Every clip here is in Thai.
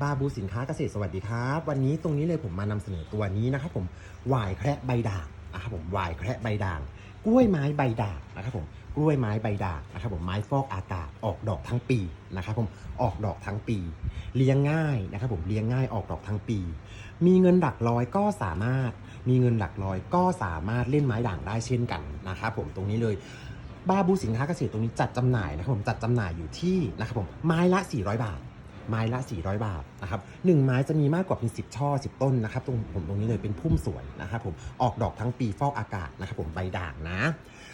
บาบูสินค้าเกษตรสวัสดีครับ วันนี้ตรงนี้เลยผมมานำเสนอตัวนี้นะครับผมหวายแคระใบด่างนะครับผมหวายแคระใบด่าง กล้วยไม้ใบด่างนะครับผมกล้วยไม้ใบด่างนะครับผมไม้ฟอกอากาศออกดอกทั้งปีนะครับผมออกดอกทั้งปี เลี้ยงง่ายนะครับผมเลี้ยงง่ายออกดอกทั้งปี มีเงินหลักร้อยก็สามารถ มีเงินหลักร้อยก็สามารถเล่นไม้ด่างได้เช่นกันนะครับผมตรงนี้เลยบาบูสินค้าเกษตรตรงนี้จัดจำหน่ายนะครับผมจัดจำหน่ายอยู่ที่นะครับผมไม้ละ 400 บาท ไม้ละ 400 บาทนะครับหนึ่งไม้จะมีมากกว่าเป็น 10 ช่อ 10 ต้นนะครับตรงผมตรงนี้เลยเป็นพุ่มสวยนะครับผมออกดอกทั้งปีฟอกอากาศนะครับผมใบด่างนะ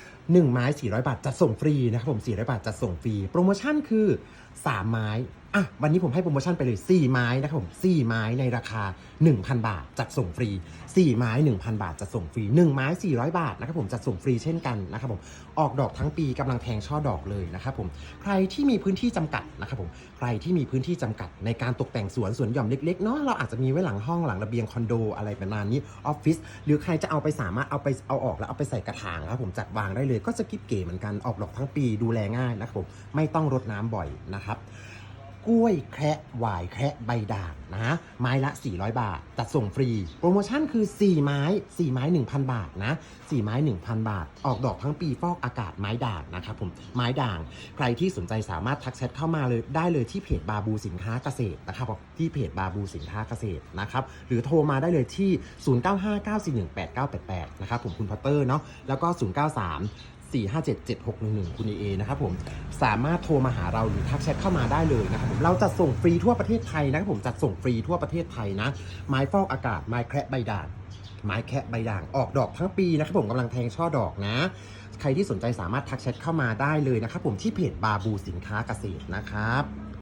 1ไม้ 400 บาทจัดส่งฟรีนะครับผม 400 บาทจัดส่งฟรี โปรโมชั่นคือ 3 ไม้อะวันนี้ผมให้โปรโมชั่นไปเลย 4 ไม้นะครับผม4ไม้ในราคา 1,000 บาทจัดส่งฟรี 4 ไม้ 1,000 บาทจัดส่งฟรี 1 ไม้ 400 บาทนะครับผมจัดส่งฟรีเช่นกันนะครับผมออกดอกทั้งปีกำลังแทงช่อดอกเลยนะครับผมใครที่มีพื้นที่จำกัดนะครับผมใครที่มีพื้นที่จำกัดในการตกแต่งสวนสวนหย่อมเล็กๆเนาะเราอาจจะมีไว้หลังห้องหลังระเบียงคอนโดอะไรประมาณนี้ออฟฟิศหรือใครจะเอาไปสามารถเอาไปเอาออกแล้วเอาไปใส่กระถางครับผมจัดวางได้เลยก็จะกิ๊บเก๋เหมือนกันออกดอกทั้งปีดูแลง่ายนะครับผมไม่ต้องรดน้ำบ่อยนะครับ กล้วยแคระหวายแคระใบด่างนะ ไม้ละ 400 บาท จัดส่งฟรี โปรโมชั่นคือ 4 ไม้ 4 ไม้ 1,000 บาทนะ 4 ไม้ 1,000 บาท ออกดอกทั้งปีฟอกอากาศไม้ด่างนะครับผม ไม้ด่าง ใครที่สนใจสามารถทักแชทเข้ามาเลยได้เลยที่เพจบาบูสินค้าเกษตรนะครับที่เพจบาบูสินค้าเกษตรนะครับ หรือโทรมาได้เลยที่ 0959418988 นะครับผมคุณพัตเตอร์เนาะ แล้วก็ 093 4577611 คุณเอนะครับผมสามารถโทรมาหาเราหรือทักแชทเข้ามาได้เลยนะครับผมเราจะส่งฟรีทั่วประเทศไทยนะครับผมจัดส่งฟรีทั่วประเทศไทยนะ ไม้ฟอกอากาศไม้แคระใบด่างไม้แคะใบด่างออกดอกทั้งปีนะครับผมกำลังแทงช่อดอกนะ ใครที่สนใจสามารถทักแชทเข้ามาได้เลยนะครับผมที่เพจบาบูสินค้าเกษตรนะครับ